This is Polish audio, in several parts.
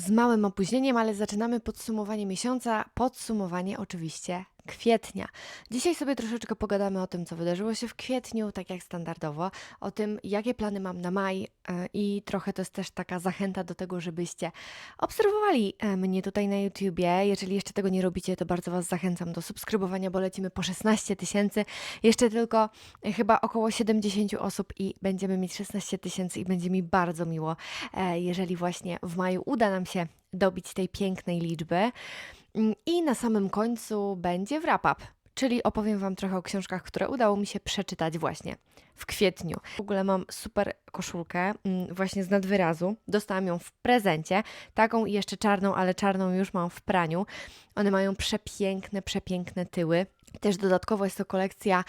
z małym opóźnieniem, ale zaczynamy podsumowanie miesiąca. Podsumowanie oczywiście kwietnia. Dzisiaj sobie troszeczkę pogadamy o tym, co wydarzyło się w kwietniu, tak jak standardowo, o tym, jakie plany mam na maj e, i trochę to jest też taka zachęta do tego, żebyście obserwowali e, mnie tutaj na YouTubie. Jeżeli jeszcze tego nie robicie, to bardzo Was zachęcam do subskrybowania, bo lecimy po 16 tysięcy. Jeszcze tylko e, chyba około 70 osób i będziemy mieć 16 tysięcy i będzie mi bardzo miło, jeżeli właśnie w maju uda nam się dobić tej pięknej liczby. Mm, I na samym końcu będzie wrap-up, czyli opowiem Wam trochę o książkach, które udało mi się przeczytać właśnie w kwietniu. W ogóle mam super koszulkę, mm, właśnie z nadwyrazu. Dostałam ją w prezencie, taką i jeszcze czarną, ale czarną już mam w praniu. One mają przepiękne, przepiękne tyły. Też dodatkowo jest to kolekcja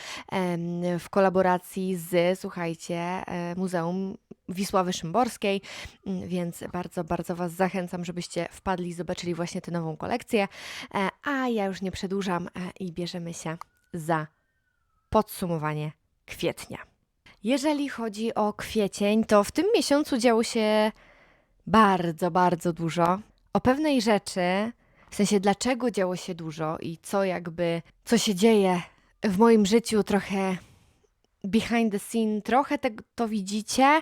w kolaboracji z, słuchajcie, e, Muzeum Wisławy Szymborskiej, Mm, więc bardzo, bardzo Was zachęcam, żebyście wpadli, zobaczyli właśnie tę nową kolekcję. E, A ja już nie przedłużam e, i bierzemy się za podsumowanie kwietnia. Jeżeli chodzi o kwiecień, to w tym miesiącu działo się bardzo, bardzo dużo. O pewnej rzeczy, w sensie dlaczego działo się dużo i co jakby, co się dzieje w moim życiu, trochę behind the scene, trochę te, to widzicie,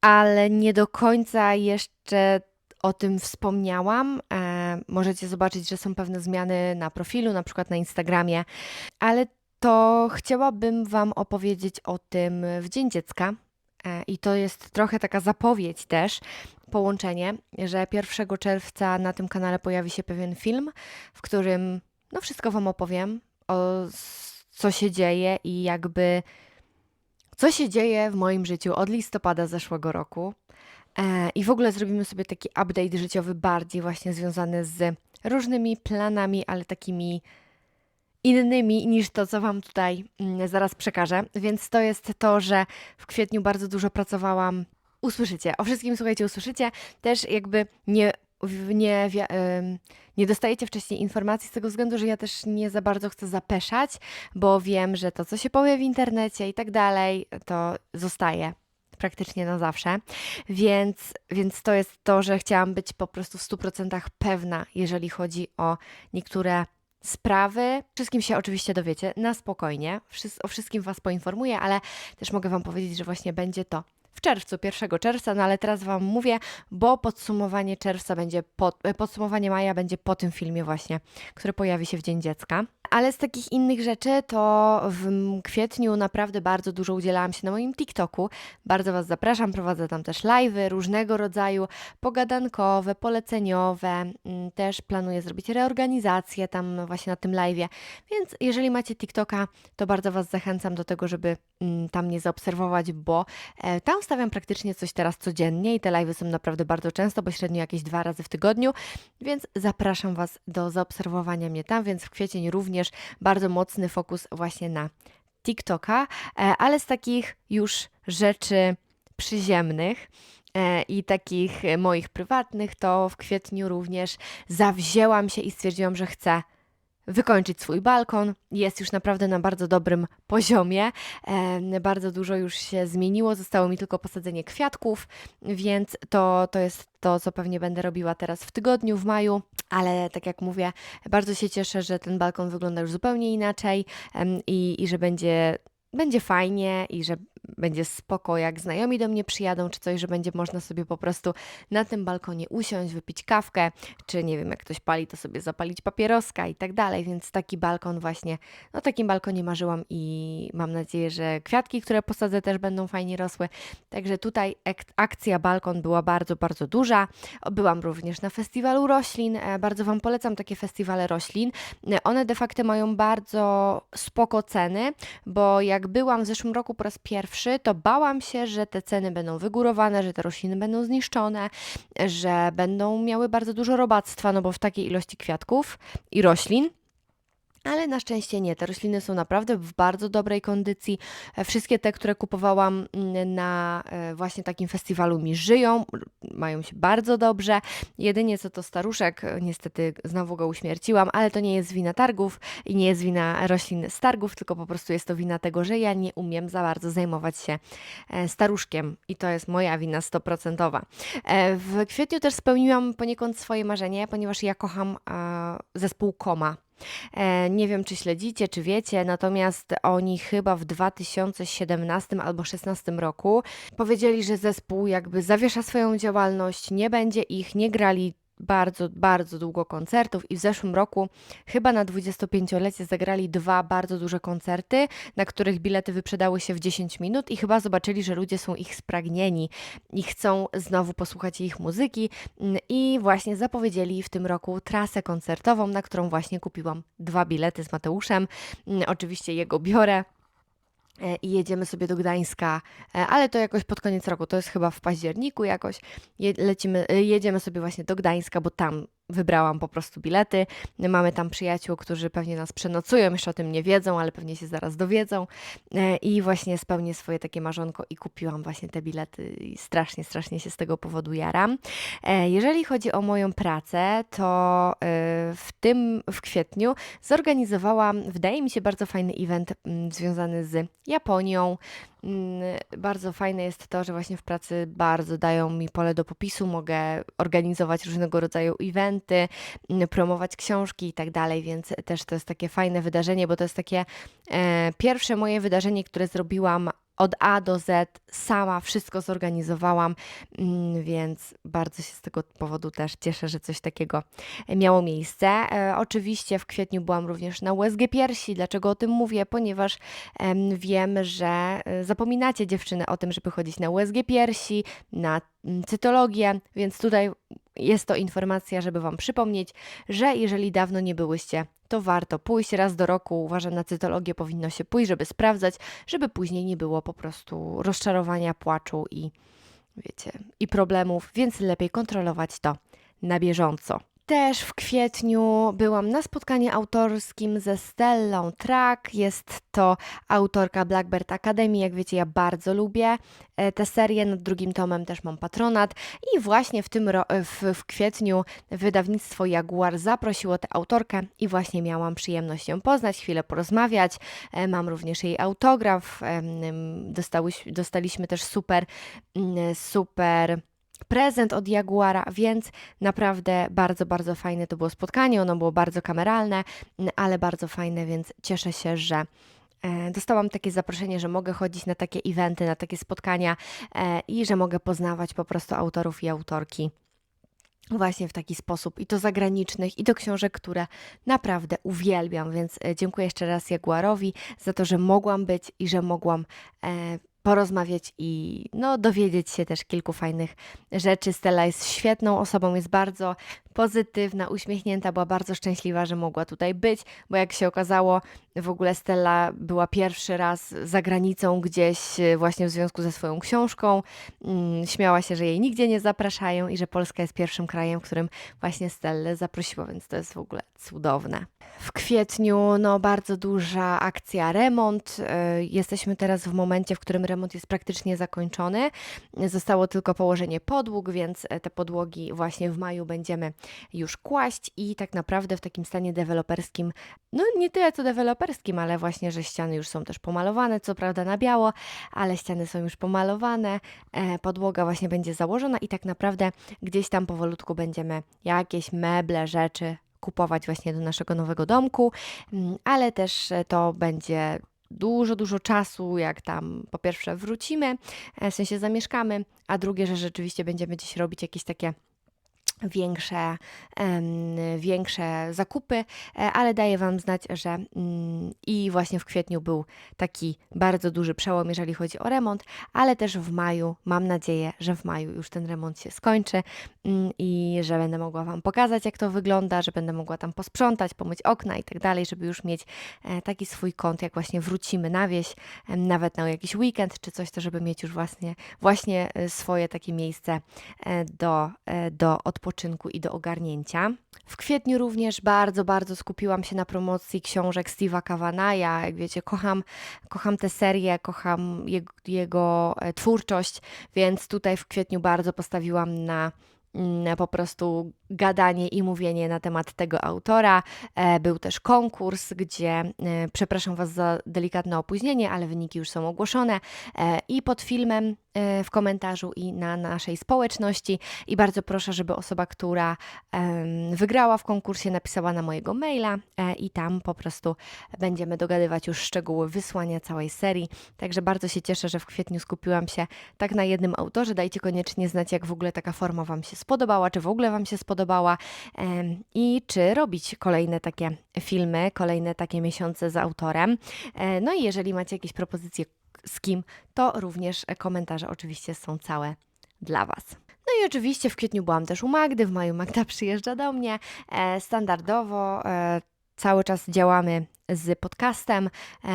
ale nie do końca jeszcze o tym wspomniałam. E, możecie zobaczyć, że są pewne zmiany na profilu, na przykład na Instagramie, ale to chciałabym Wam opowiedzieć o tym w Dzień Dziecka. E, I to jest trochę taka zapowiedź też, połączenie, że 1 czerwca na tym kanale pojawi się pewien film, w którym no wszystko Wam opowiem o co się dzieje i jakby co się dzieje w moim życiu od listopada zeszłego roku. E, I w ogóle zrobimy sobie taki update życiowy, bardziej właśnie związany z różnymi planami, ale takimi innymi niż to, co Wam tutaj mm, zaraz przekażę. Więc to jest to, że w kwietniu bardzo dużo pracowałam. Usłyszycie, o wszystkim słuchajcie, usłyszycie. Też jakby nie, nie, nie dostajecie wcześniej informacji z tego względu, że ja też nie za bardzo chcę zapeszać, bo wiem, że to, co się powie w internecie i tak dalej, to zostaje praktycznie na zawsze. Więc, więc to jest to, że chciałam być po prostu w 100% pewna, jeżeli chodzi o niektóre sprawy. Wszystkim się oczywiście dowiecie na spokojnie. O wszystkim Was poinformuję, ale też mogę Wam powiedzieć, że właśnie będzie to w czerwcu, 1 czerwca, no ale teraz Wam mówię, bo podsumowanie czerwca będzie, po, e, podsumowanie maja będzie po tym filmie właśnie, który pojawi się w Dzień Dziecka. Ale z takich innych rzeczy to w kwietniu naprawdę bardzo dużo udzielałam się na moim TikToku. Bardzo Was zapraszam, prowadzę tam też live'y różnego rodzaju, pogadankowe, poleceniowe. Mm, Też planuję zrobić reorganizację tam właśnie na tym live'ie. Więc jeżeli macie TikToka, to bardzo Was zachęcam do tego, żeby mm, tam mnie zaobserwować, bo e, tam stawiam praktycznie coś teraz codziennie i te live'y są naprawdę bardzo często, bo średnio jakieś dwa razy w tygodniu, więc zapraszam Was do zaobserwowania mnie tam, więc w kwiecień również bardzo mocny fokus właśnie na TikToka, e, ale z takich już rzeczy przyziemnych e, i takich moich prywatnych, to w kwietniu również zawzięłam się i stwierdziłam, że chcę wykończyć swój balkon. Jest już naprawdę na bardzo dobrym poziomie. Bardzo dużo już się zmieniło. Zostało mi tylko posadzenie kwiatków, więc to, to jest to, co pewnie będę robiła teraz w tygodniu, w maju. Ale tak jak mówię, bardzo się cieszę, że ten balkon wygląda już zupełnie inaczej i, i że będzie, będzie fajnie i że będzie spoko, jak znajomi do mnie przyjadą czy coś, że będzie można sobie po prostu na tym balkonie usiąść, wypić kawkę, czy nie wiem, jak ktoś pali, to sobie zapalić papieroska i tak dalej, więc taki balkon właśnie, no takim balkonie marzyłam i mam nadzieję, że kwiatki, które posadzę też będą fajnie rosły. Także tutaj akcja balkon była bardzo, bardzo duża. Byłam również na festiwalu roślin, e, bardzo Wam polecam takie festiwale roślin. E, One de facto mają bardzo spoko ceny, bo jak byłam w zeszłym roku po raz pierwszy, to bałam się, że te ceny będą wygórowane, że te rośliny będą zniszczone, że będą miały bardzo dużo robactwa, no bo w takiej ilości kwiatków i roślin. Ale na szczęście nie. Te rośliny są naprawdę w bardzo dobrej kondycji. E, Wszystkie te, które kupowałam mm, na e, właśnie takim festiwalu mi żyją, mają się bardzo dobrze. Jedynie co to staruszek, e, niestety znowu go uśmierciłam, ale to nie jest wina targów i nie jest wina roślin z targów, tylko po prostu jest to wina tego, że ja nie umiem za bardzo zajmować się staruszkiem i to jest moja wina stoprocentowa. W kwietniu też spełniłam poniekąd swoje marzenie, ponieważ ja kocham zespół Koma. E, Nie wiem, czy śledzicie, czy wiecie, natomiast oni chyba w 2017 albo 2016 roku powiedzieli, że zespół jakby zawiesza swoją działalność, nie będzie ich, nie grali bardzo, bardzo długo koncertów i w zeszłym roku chyba na 25-lecie zagrali dwa bardzo duże koncerty, na których bilety wyprzedały się w 10 minut i chyba zobaczyli, że ludzie są ich spragnieni i chcą znowu posłuchać ich muzyki Mm, i właśnie zapowiedzieli w tym roku trasę koncertową, na którą właśnie kupiłam dwa bilety z Mateuszem. Mm, Oczywiście jego biorę. E, I jedziemy sobie do Gdańska, e, ale to jakoś pod koniec roku, to jest chyba w październiku jakoś. Lecimy, e, jedziemy sobie właśnie do Gdańska, bo tam wybrałam po prostu bilety. Mamy tam przyjaciół, którzy pewnie nas przenocują, jeszcze o tym nie wiedzą, ale pewnie się zaraz dowiedzą. I właśnie spełnię swoje takie marzonko i kupiłam właśnie te bilety i strasznie, strasznie się z tego powodu jaram. Jeżeli chodzi o moją pracę, to e, w tym, w kwietniu zorganizowałam, wydaje mi się, bardzo fajny event mm, związany z Japonią. Mm, Bardzo fajne jest to, że właśnie w pracy bardzo dają mi pole do popisu, mogę organizować różnego rodzaju eventy, mm, promować książki i tak dalej, więc też to jest takie fajne wydarzenie, bo to jest takie e, pierwsze moje wydarzenie, które zrobiłam od A do Z, sama wszystko zorganizowałam, mm, więc bardzo się z tego powodu też cieszę, że coś takiego miało miejsce. E, oczywiście w kwietniu byłam również na USG Piersi. Dlaczego o tym mówię? Ponieważ em, wiem, że e, zapominacie dziewczyny o tym, żeby chodzić na USG Piersi, na mm, cytologię, więc tutaj jest to informacja, żeby Wam przypomnieć, że jeżeli dawno nie byłyście, to warto pójść raz do roku. Uważam, na cytologię powinno się pójść, żeby sprawdzać, żeby później nie było po prostu rozczarowania, płaczu i wiecie, i problemów, więc lepiej kontrolować to na bieżąco. Też w kwietniu byłam na spotkaniu autorskim ze Stellą Track. Jest to autorka Blackbird Academy. Jak wiecie, ja bardzo lubię e, tę serię. Nad drugim tomem też mam patronat. I właśnie w tym ro- w, w kwietniu wydawnictwo Jaguar zaprosiło tę autorkę i właśnie miałam przyjemność ją poznać, chwilę porozmawiać. E, Mam również jej autograf. Em, Dostałyś, dostaliśmy też super, super prezent od Jaguara, więc naprawdę bardzo, bardzo fajne to było spotkanie. Ono było bardzo kameralne, ale bardzo fajne, więc cieszę się, że e, dostałam takie zaproszenie, że mogę chodzić na takie eventy, na takie spotkania e, i że mogę poznawać po prostu autorów i autorki. Właśnie w taki sposób, i to zagranicznych, i do książek, które naprawdę uwielbiam, więc e, dziękuję jeszcze raz Jaguarowi za to, że mogłam być i że mogłam porozmawiać i no, dowiedzieć się też kilku fajnych rzeczy. Stella jest świetną osobą, jest bardzo pozytywna, uśmiechnięta, była bardzo szczęśliwa, że mogła tutaj być, bo jak się okazało, w ogóle Stella była pierwszy raz za granicą gdzieś e, właśnie w związku ze swoją książką. Mm, Śmiała się, że jej nigdzie nie zapraszają i że Polska jest pierwszym krajem, w którym właśnie Stellę zaprosiło, więc to jest w ogóle cudowne. W kwietniu no, bardzo duża akcja remont. E, Jesteśmy teraz w momencie, w którym remont jest praktycznie zakończony. Zostało tylko położenie podłóg, więc e, te podłogi właśnie w maju będziemy już kłaść i tak naprawdę w takim stanie deweloperskim, no nie tyle co deweloperskim, ale właśnie, że ściany już są też pomalowane, co prawda na biało, ale ściany są już pomalowane, e, podłoga właśnie będzie założona i tak naprawdę gdzieś tam powolutku będziemy jakieś meble, rzeczy kupować właśnie do naszego nowego domku, Mm, ale też e, to będzie dużo, dużo czasu, jak tam po pierwsze wrócimy, e, w sensie zamieszkamy, a drugie, że rzeczywiście będziemy gdzieś robić jakieś takie większe, większe zakupy, e, ale daję Wam znać, że mm, i właśnie w kwietniu był taki bardzo duży przełom, jeżeli chodzi o remont, ale też w maju, mam nadzieję, że w maju już ten remont się skończy mm, i że będę mogła Wam pokazać, jak to wygląda, że będę mogła tam posprzątać, pomyć okna i tak dalej, żeby już mieć e, taki swój kąt, jak właśnie wrócimy na wieś, nawet na jakiś weekend czy coś, to żeby mieć już właśnie, właśnie e, swoje takie miejsce do, do odpoczynku wypoczynku i do ogarnięcia. W kwietniu również bardzo, bardzo skupiłam się na promocji książek Steve'a Kavanagha. Jak wiecie, kocham, kocham tę serię, kocham jego, jego e, twórczość, więc tutaj w kwietniu bardzo postawiłam na po prostu gadanie i mówienie na temat tego autora. E, Był też konkurs, gdzie, e, przepraszam Was za delikatne opóźnienie, ale wyniki już są ogłoszone e, i pod filmem w komentarzu i na naszej społeczności. I bardzo proszę, żeby osoba, która wygrała w konkursie, napisała na mojego maila i tam po prostu będziemy dogadywać już szczegóły wysłania całej serii. Także bardzo się cieszę, że w kwietniu skupiłam się tak na jednym autorze. Dajcie koniecznie znać, jak w ogóle taka forma Wam się spodobała, czy w ogóle Wam się spodobała i czy robić kolejne takie filmy, kolejne takie miesiące z autorem. E, No i jeżeli macie jakieś propozycje z kim, to również komentarze oczywiście są całe dla Was. No i oczywiście w kwietniu byłam też u Magdy, w maju Magda przyjeżdża do mnie. E, standardowo e, cały czas działamy z podcastem,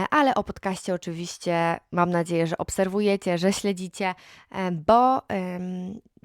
ale o podcaście oczywiście mam nadzieję, że obserwujecie, że śledzicie, bo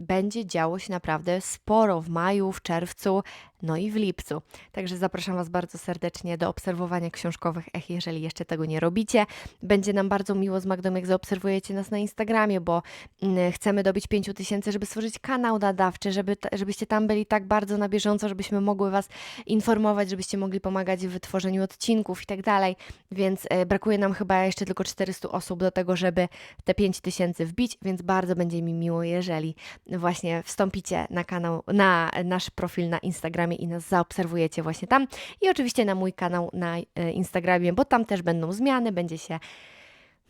będzie działo się naprawdę sporo w maju, w czerwcu, no i w lipcu. Także zapraszam Was bardzo serdecznie do obserwowania książkowych ech, jeżeli jeszcze tego nie robicie. Będzie nam bardzo miło z Magdą, jak zaobserwujecie nas na Instagramie, bo mm, chcemy dobić 5 tysięcy, żeby stworzyć kanał nadawczy, żeby, żebyście tam byli tak bardzo na bieżąco, żebyśmy mogły Was informować, żebyście mogli pomagać w wytworzeniu odcinków i tak dalej. Więc e, brakuje nam chyba jeszcze tylko 400 osób do tego, żeby te 5 tysięcy wbić, więc bardzo będzie mi miło, jeżeli właśnie wstąpicie na kanał, na nasz profil na Instagramie i nas zaobserwujecie właśnie tam. I oczywiście na mój kanał na e, Instagramie, bo tam też będą zmiany, będzie się,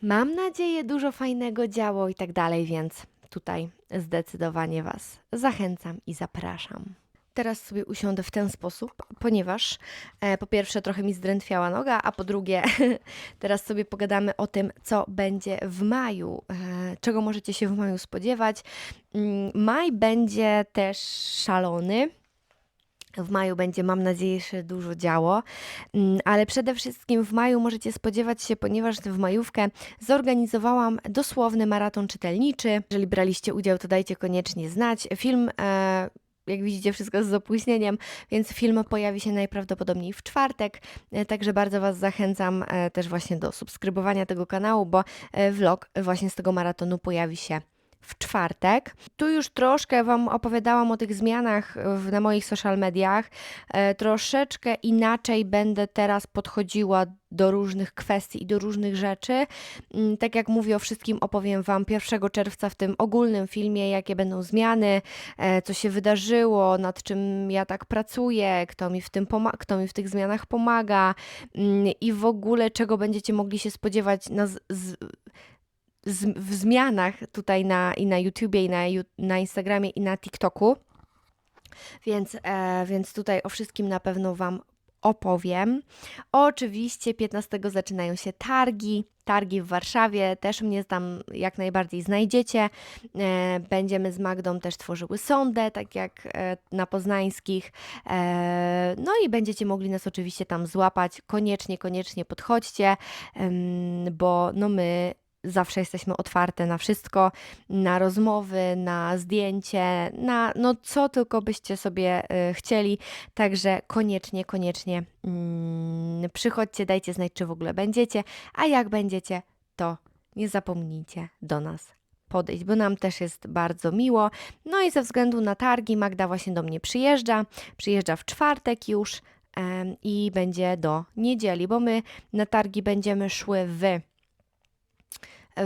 mam nadzieję, dużo fajnego działo i tak dalej, więc tutaj zdecydowanie Was zachęcam i zapraszam. Teraz sobie usiądę w ten sposób, ponieważ e, po pierwsze trochę mi zdrętwiała noga, a po drugie teraz sobie pogadamy o tym, co będzie w maju, e, czego możecie się w maju spodziewać. Mm, Maj będzie też szalony. W maju będzie, mam nadzieję, się dużo działo, Mm, ale przede wszystkim w maju możecie spodziewać się, ponieważ w majówkę zorganizowałam dosłowny maraton czytelniczy. Jeżeli braliście udział, to dajcie koniecznie znać. Film, e, jak widzicie, wszystko z opóźnieniem, więc film pojawi się najprawdopodobniej w czwartek. E, Także bardzo Was zachęcam e, też właśnie do subskrybowania tego kanału, bo e, vlog właśnie z tego maratonu pojawi się w czwartek. Tu już troszkę Wam opowiadałam o tych zmianach w, na moich social mediach. E, troszeczkę inaczej będę teraz podchodziła do różnych kwestii i do różnych rzeczy. Mm, Tak jak mówię o wszystkim, opowiem Wam 1 czerwca w tym ogólnym filmie, jakie będą zmiany, e, co się wydarzyło, nad czym ja tak pracuję, kto mi w, tym kto mi w tych zmianach pomaga mm, i w ogóle czego będziecie mogli się spodziewać na z- z- w zmianach tutaj na, i na YouTubie, i na, na Instagramie, i na TikToku. Więc, e, więc tutaj o wszystkim na pewno Wam opowiem. Oczywiście 15 zaczynają się targi. Targi w Warszawie, też mnie tam jak najbardziej znajdziecie. E, Będziemy z Magdą też tworzyły sondę, tak jak e, na poznańskich. E, No i będziecie mogli nas oczywiście tam złapać. Koniecznie, koniecznie podchodźcie, bo no my zawsze jesteśmy otwarte na wszystko, na rozmowy, na zdjęcie, na no co tylko byście sobie y, chcieli. Także koniecznie, koniecznie mm, przychodźcie, dajcie znać, czy w ogóle będziecie, a jak będziecie, to nie zapomnijcie do nas podejść, bo nam też jest bardzo miło. No i ze względu na targi Magda właśnie do mnie przyjeżdża, przyjeżdża w czwartek już i będzie do niedzieli, bo my na targi będziemy szły w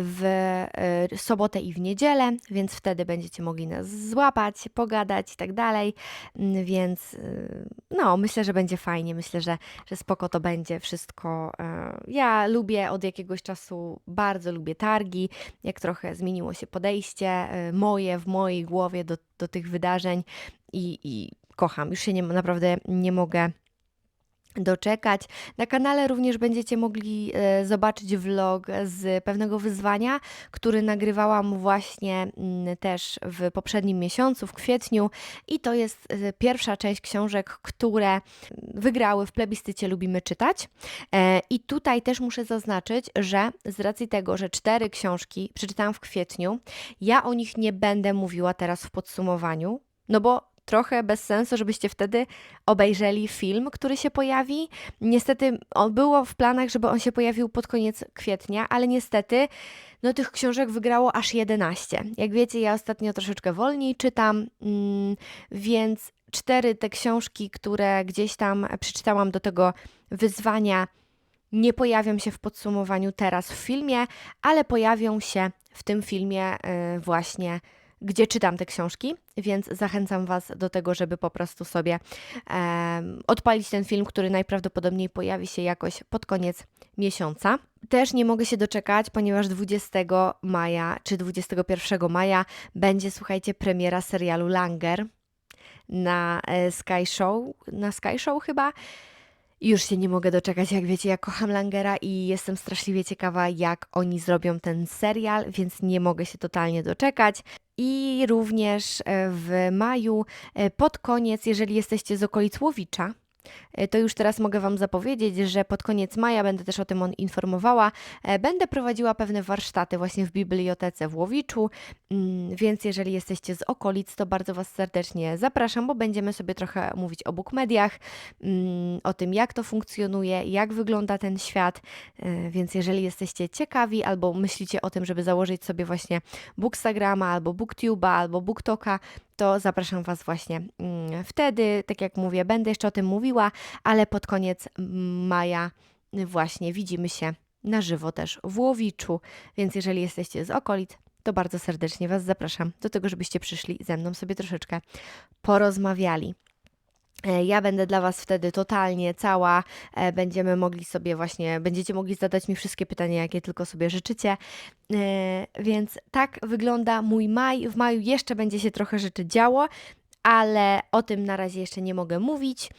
w e, sobotę i w niedzielę, więc wtedy będziecie mogli nas złapać, pogadać i tak dalej. Mm, Więc y, no, myślę, że będzie fajnie. Myślę, że, że spoko to będzie wszystko. e, Ja lubię od jakiegoś czasu, bardzo lubię targi, jak trochę zmieniło się podejście e, moje w mojej głowie do, do tych wydarzeń i, i kocham. Już się nie, naprawdę nie mogę doczekać. Na kanale również będziecie mogli e, zobaczyć vlog z pewnego wyzwania, który nagrywałam właśnie mm, też w poprzednim miesiącu, w kwietniu i to jest e, pierwsza część książek, które wygrały w plebiscycie Lubimy Czytać. E, I tutaj też muszę zaznaczyć, że z racji tego, że cztery książki przeczytałam w kwietniu, ja o nich nie będę mówiła teraz w podsumowaniu, no bo trochę bez sensu, żebyście wtedy obejrzeli film, który się pojawi. Niestety było w planach, żeby on się pojawił pod koniec kwietnia, ale niestety no tych książek wygrało aż 11. Jak wiecie, ja ostatnio troszeczkę wolniej czytam, mm, więc cztery te książki, które gdzieś tam przeczytałam do tego wyzwania, nie pojawią się w podsumowaniu teraz w filmie, ale pojawią się w tym filmie y, właśnie gdzie czytam te książki, więc zachęcam Was do tego, żeby po prostu sobie um, odpalić ten film, który najprawdopodobniej pojawi się jakoś pod koniec miesiąca. Też nie mogę się doczekać, ponieważ 20 maja czy 21 maja będzie, słuchajcie, premiera serialu Langer na e, Sky Show, na Sky Show chyba. Już się nie mogę doczekać, jak wiecie, ja kocham Langera i jestem straszliwie ciekawa, jak oni zrobią ten serial, więc nie mogę się totalnie doczekać. I również e, w maju, e, pod koniec, jeżeli jesteście z okolic Łowicza, to już teraz mogę Wam zapowiedzieć, że pod koniec maja będę też o tym informowała. E, będę prowadziła pewne warsztaty właśnie w bibliotece w Łowiczu, mm, więc jeżeli jesteście z okolic, to bardzo Was serdecznie zapraszam, bo będziemy sobie trochę mówić o bookmediach, mm, o tym jak to funkcjonuje, jak wygląda ten świat, e, więc jeżeli jesteście ciekawi albo myślicie o tym, żeby założyć sobie właśnie Bookstagrama albo Booktube'a albo Booktoka, to zapraszam Was właśnie mm, wtedy. Tak jak mówię, będę jeszcze o tym mówiła, ale pod koniec maja właśnie widzimy się na żywo też w Łowiczu, więc jeżeli jesteście z okolic, to bardzo serdecznie Was zapraszam do tego, żebyście przyszli ze mną sobie troszeczkę porozmawiali. E, ja będę dla Was wtedy totalnie cała. E, będziemy mogli sobie właśnie, będziecie mogli zadać mi wszystkie pytania, jakie tylko sobie życzycie. E, więc tak wygląda mój maj. W maju jeszcze będzie się trochę rzeczy działo, ale o tym na razie jeszcze nie mogę mówić.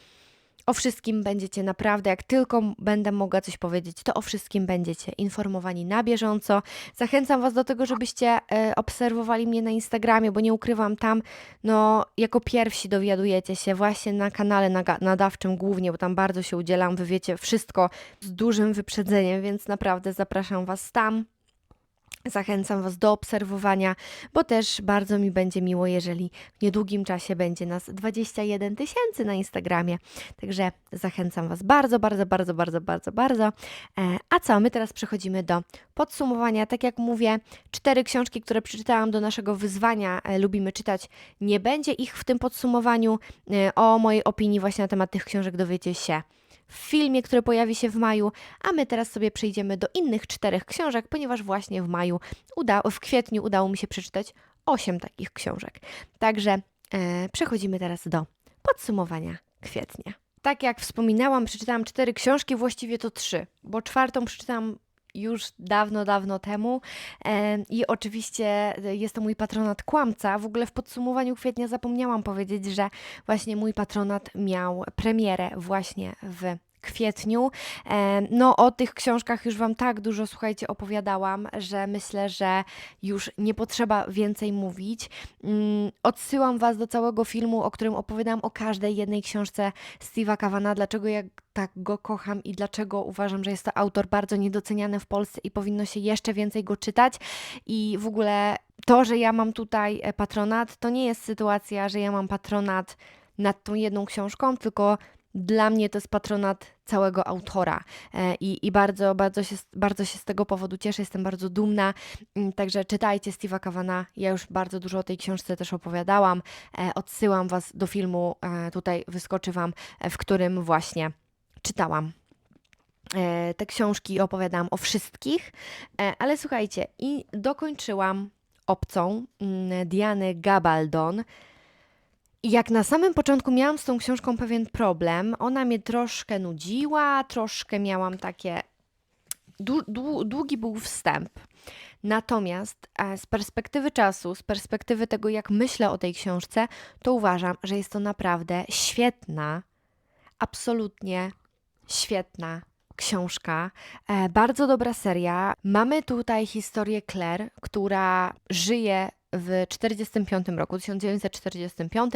O wszystkim będziecie naprawdę, jak tylko będę mogła coś powiedzieć, to o wszystkim będziecie informowani na bieżąco. Zachęcam Was do tego, żebyście e, obserwowali mnie na Instagramie, bo nie ukrywam tam, no jako pierwsi dowiadujecie się właśnie na kanale nadawczym głównie, bo tam bardzo się udzielam, wy wiecie wszystko z dużym wyprzedzeniem, więc naprawdę zapraszam Was tam. Zachęcam Was do obserwowania, bo też bardzo mi będzie miło, jeżeli w niedługim czasie będzie nas 21 tysięcy na Instagramie. Także zachęcam Was bardzo, bardzo, bardzo, bardzo, bardzo, bardzo. E, a co, my teraz przechodzimy do podsumowania. Tak jak mówię, cztery książki, które przeczytałam do naszego wyzwania e, Lubimy czytać, nie będzie ich w tym podsumowaniu. E, o mojej opinii właśnie na temat tych książek dowiecie się w filmie, który pojawi się w maju, a my teraz sobie przejdziemy do innych czterech książek, ponieważ właśnie w maju, uda, w kwietniu udało mi się przeczytać osiem takich książek. Także e, przechodzimy teraz do podsumowania kwietnia. Tak jak wspominałam, przeczytałam cztery książki, właściwie to trzy, bo czwartą przeczytałam już dawno, dawno temu. E, I oczywiście jest to mój patronat kłamca. W ogóle w podsumowaniu kwietnia zapomniałam powiedzieć, że właśnie mój patronat miał premierę właśnie w kwietniu. E, no, o tych książkach już Wam tak dużo, słuchajcie, opowiadałam, że myślę, że już nie potrzeba więcej mówić. Mm, odsyłam Was do całego filmu, o którym opowiadam o każdej jednej książce Steve'a Kavana, dlaczego ja tak go kocham i dlaczego uważam, że jest to autor bardzo niedoceniany w Polsce i powinno się jeszcze więcej go czytać. I w ogóle to, że ja mam tutaj e, patronat, to nie jest sytuacja, że ja mam patronat nad tą jedną książką, tylko dla mnie to jest patronat całego autora e, i, i bardzo, bardzo, się, bardzo się z tego powodu cieszę, jestem bardzo dumna. Mm, także czytajcie Steve'a Kavana. Ja już bardzo dużo o tej książce też opowiadałam. E, odsyłam Was do filmu, e, tutaj wyskoczy Wam, w którym właśnie czytałam te książki opowiadałam o wszystkich, ale słuchajcie, i dokończyłam obcą mm, Diany Gabaldon. Jak na samym początku miałam z tą książką pewien problem, ona mnie troszkę nudziła, troszkę miałam takie. Długi był wstęp. Natomiast e, z perspektywy czasu, z perspektywy tego, jak myślę o tej książce, to uważam, że jest to naprawdę świetna, absolutnie świetna książka. E, bardzo dobra seria. Mamy tutaj historię Claire, która żyje w 1945 roku, 1945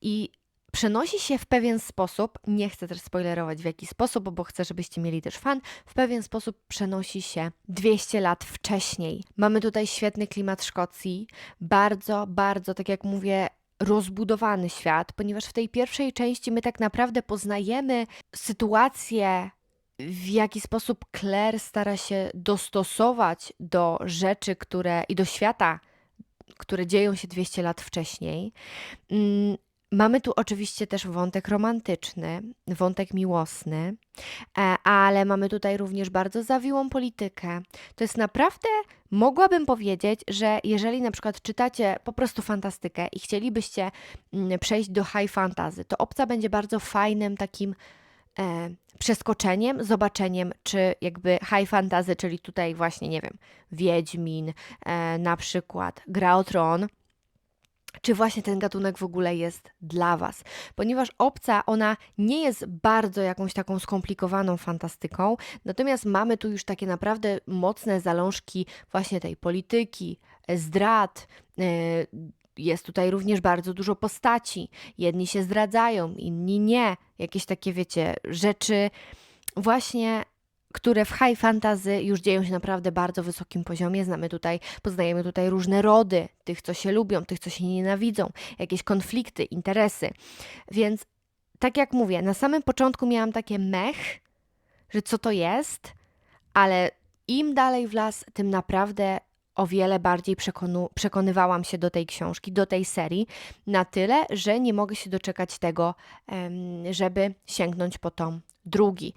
i przenosi się w pewien sposób, nie chcę też spoilerować w jaki sposób, bo chcę, żebyście mieli też fan, w pewien sposób przenosi się 200 lat wcześniej. Mamy tutaj świetny klimat Szkocji, bardzo, bardzo, tak jak mówię, rozbudowany świat, ponieważ w tej pierwszej części my tak naprawdę poznajemy sytuację, w jaki sposób Claire stara się dostosować do rzeczy, które i do świata, które dzieją się 200 lat wcześniej. Mm, Mamy tu oczywiście też wątek romantyczny, wątek miłosny, e, ale mamy tutaj również bardzo zawiłą politykę. To jest naprawdę, mogłabym powiedzieć, że jeżeli na przykład czytacie po prostu fantastykę i chcielibyście mm, przejść do high fantasy, to Obca będzie bardzo fajnym takim e, przeskoczeniem, zobaczeniem, czy jakby high fantasy, czyli tutaj właśnie, nie wiem, Wiedźmin, e, na przykład Gra o Tron, czy właśnie ten gatunek w ogóle jest dla Was. Ponieważ obca, ona nie jest bardzo jakąś taką skomplikowaną fantastyką, natomiast mamy tu już takie naprawdę mocne zalążki właśnie tej polityki, e, zdrad. Jest tutaj również bardzo dużo postaci. Jedni się zdradzają, inni nie. Jakieś takie, wiecie, rzeczy właśnie które w high fantasy już dzieją się naprawdę bardzo wysokim poziomie. Znamy tutaj, poznajemy tutaj różne rody, tych, co się lubią, tych, co się nienawidzą, jakieś konflikty, interesy. Więc tak jak mówię, na samym początku miałam takie mech, że co to jest, ale im dalej w las, tym naprawdę o wiele bardziej przekonu, przekonywałam się do tej książki, do tej serii, na tyle, że nie mogę się doczekać tego, żeby sięgnąć po tom drugi.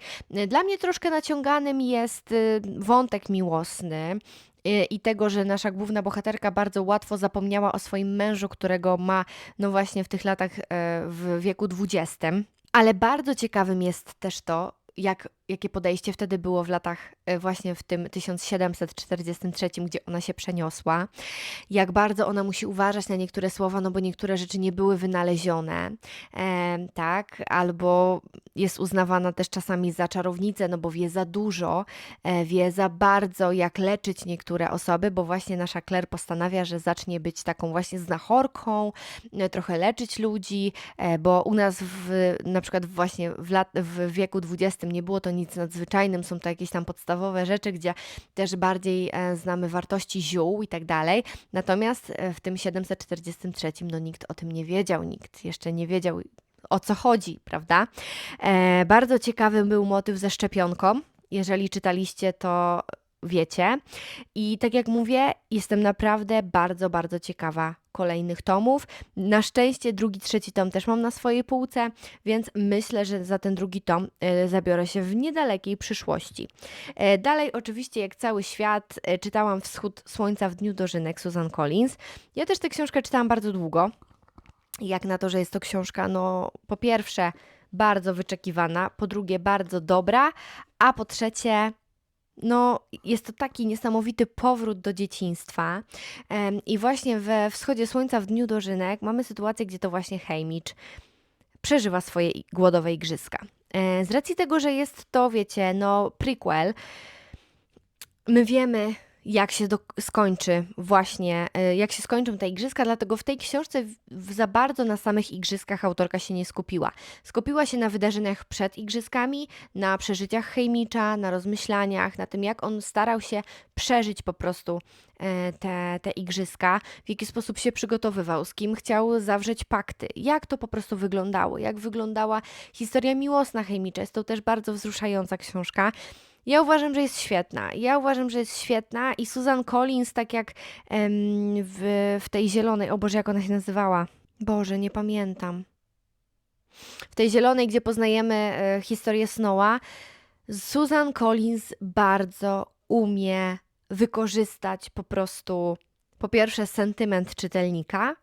Dla mnie troszkę naciąganym jest y, wątek miłosny y, i tego, że nasza główna bohaterka bardzo łatwo zapomniała o swoim mężu, którego ma no właśnie w tych latach e, w wieku dwudziestym. Ale bardzo ciekawym jest też to, jak, jakie podejście wtedy było w latach, e, właśnie w tym 1743, gdzie ona się przeniosła, jak bardzo ona musi uważać na niektóre słowa, no bo niektóre rzeczy nie były wynalezione, e, tak, albo jest uznawana też czasami za czarownicę, no bo wie za dużo, e, wie za bardzo, jak leczyć niektóre osoby, bo właśnie nasza Claire postanawia, że zacznie być taką właśnie znachorką, e, trochę leczyć ludzi, e, bo u nas w, na przykład właśnie w, lat, w wieku XX nie było to nic nadzwyczajnym, są to jakieś tam podstawowe rzeczy, gdzie też bardziej e, znamy wartości ziół i tak dalej. Natomiast e, w tym 743 no nikt o tym nie wiedział, nikt jeszcze nie wiedział o co chodzi, prawda? E, bardzo ciekawy był motyw ze szczepionką. Jeżeli czytaliście, to wiecie. I tak jak mówię, jestem naprawdę bardzo, bardzo ciekawa kolejnych tomów. Na szczęście drugi, trzeci tom też mam na swojej półce, więc myślę, że za ten drugi tom e, zabiorę się w niedalekiej przyszłości. E, dalej, oczywiście, jak cały świat, e, czytałam Wschód Słońca w Dniu Dożynek Susan Collins. Ja też tę książkę czytałam bardzo długo. Jak na to, że jest to książka, no po pierwsze, bardzo wyczekiwana, po drugie, bardzo dobra, a po trzecie, no, jest to taki niesamowity powrót do dzieciństwa. I właśnie we Wschodzie Słońca w Dniu Dożynek mamy sytuację, gdzie to właśnie Hamish przeżywa swoje głodowe igrzyska. E, Z racji tego, że jest to, wiecie, no, prequel, my wiemy, jak się do, skończy właśnie, e, jak się skończą te igrzyska, dlatego w tej książce w, w za bardzo na samych igrzyskach autorka się nie skupiła. Skupiła się na wydarzeniach przed igrzyskami, na przeżyciach Hejmicza, na rozmyślaniach, na tym, jak on starał się przeżyć po prostu e, te, te igrzyska, w jaki sposób się przygotowywał, z kim chciał zawrzeć pakty, jak to po prostu wyglądało, jak wyglądała historia miłosna Hejmicza. Jest to też bardzo wzruszająca książka. Ja uważam, że jest świetna. Ja uważam, że jest świetna i Susan Collins, tak jak em, w, w tej zielonej, o Boże, jak ona się nazywała? Boże, nie pamiętam. W tej zielonej, gdzie poznajemy e, historię Snowa, Susan Collins bardzo umie wykorzystać po prostu, po pierwsze, sentyment czytelnika,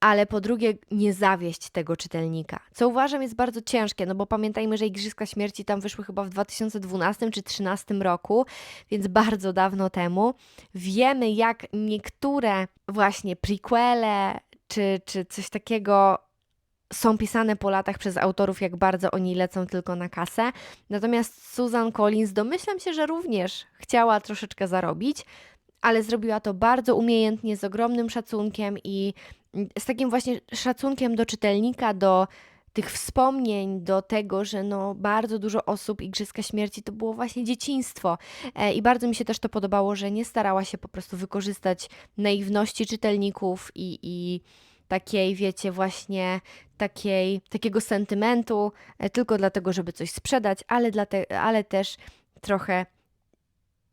ale po drugie nie zawieść tego czytelnika. Co uważam jest bardzo ciężkie, no bo pamiętajmy, że Igrzyska Śmierci tam wyszły chyba w 2012 czy 2013 roku, więc bardzo dawno temu. Wiemy, jak niektóre właśnie prequele czy, czy coś takiego są pisane po latach przez autorów, jak bardzo oni lecą tylko na kasę. Natomiast Susan Collins domyślam się, że również chciała troszeczkę zarobić, ale zrobiła to bardzo umiejętnie, z ogromnym szacunkiem i z takim właśnie szacunkiem do czytelnika, do tych wspomnień, do tego, że no bardzo dużo osób Igrzyska Śmierci to było właśnie dzieciństwo. E, I bardzo mi się też to podobało, że nie starała się po prostu wykorzystać naiwności czytelników i, i takiej, wiecie, właśnie takiej, takiego sentymentu, e, tylko dlatego, żeby coś sprzedać, ale, dla te, ale też trochę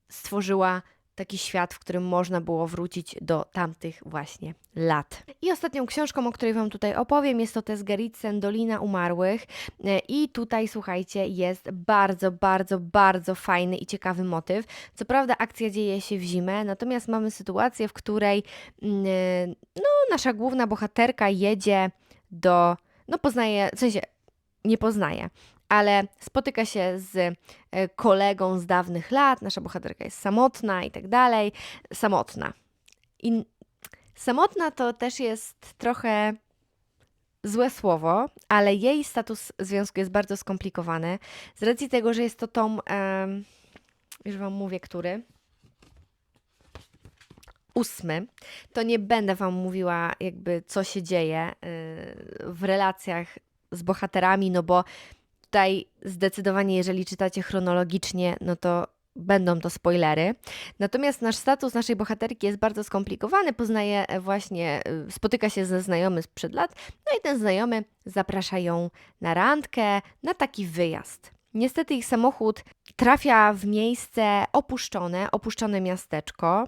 stworzyła taki świat, w którym można było wrócić do tamtych właśnie lat. I ostatnią książką, o której Wam tutaj opowiem, jest to Tess Gerritsen, Dolina Umarłych. E, I tutaj, słuchajcie, jest bardzo, bardzo, bardzo fajny i ciekawy motyw. Co prawda akcja dzieje się w zimę, natomiast mamy sytuację, w której mm, e, no, nasza główna bohaterka jedzie do, no poznaje, w sensie nie poznaje, ale spotyka się z e, kolegą z dawnych lat, nasza bohaterka jest samotna i tak dalej. Samotna. I samotna to też jest trochę złe słowo, ale jej status związku jest bardzo skomplikowany z racji tego, że jest to tom, już Wam mówię, który ósmy, to nie będę Wam mówiła jakby co się dzieje y, w relacjach z bohaterami, no bo tutaj zdecydowanie, jeżeli czytacie chronologicznie, no to będą to spoilery. Natomiast nasz status naszej bohaterki jest bardzo skomplikowany. Poznaje e, właśnie, y, spotyka się ze znajomym sprzed lat, no i ten znajomy zaprasza ją na randkę, na taki wyjazd. Niestety ich samochód trafia w miejsce opuszczone, opuszczone miasteczko.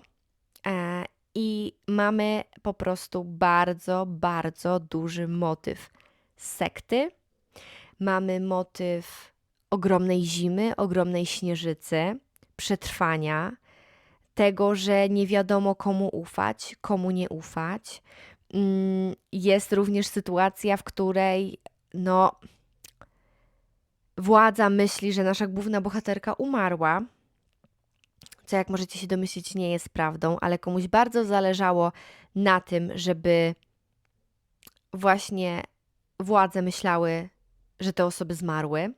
E, I mamy po prostu bardzo, bardzo duży motyw sekty. Mamy motyw ogromnej zimy, ogromnej śnieżycy, przetrwania, tego, że nie wiadomo komu ufać, komu nie ufać. Mm, Jest również sytuacja, w której no, władza myśli, że nasza główna bohaterka umarła co jak możecie się domyślić nie jest prawdą, ale komuś bardzo zależało na tym, żeby właśnie władze myślały, że te osoby zmarły.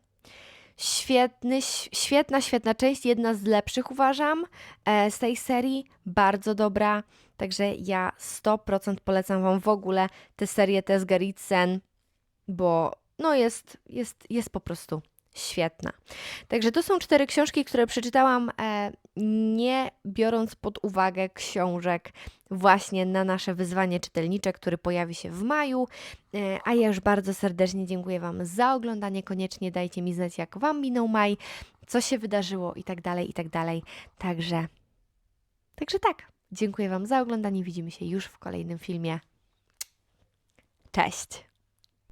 Świetny, świetna, świetna część, jedna z lepszych uważam e, z tej serii, bardzo dobra, także ja 100% polecam Wam w ogóle tę serię Tess Gerritsen, bo no jest, jest, jest po prostu świetna. Także to są cztery książki, które przeczytałam, e, nie biorąc pod uwagę książek właśnie na nasze wyzwanie czytelnicze, które pojawi się w maju. E, a ja już bardzo serdecznie dziękuję Wam za oglądanie. Koniecznie dajcie mi znać, jak Wam minął maj, co się wydarzyło i tak dalej, i tak dalej. Także, także tak. Dziękuję Wam za oglądanie. Widzimy się już w kolejnym filmie. Cześć!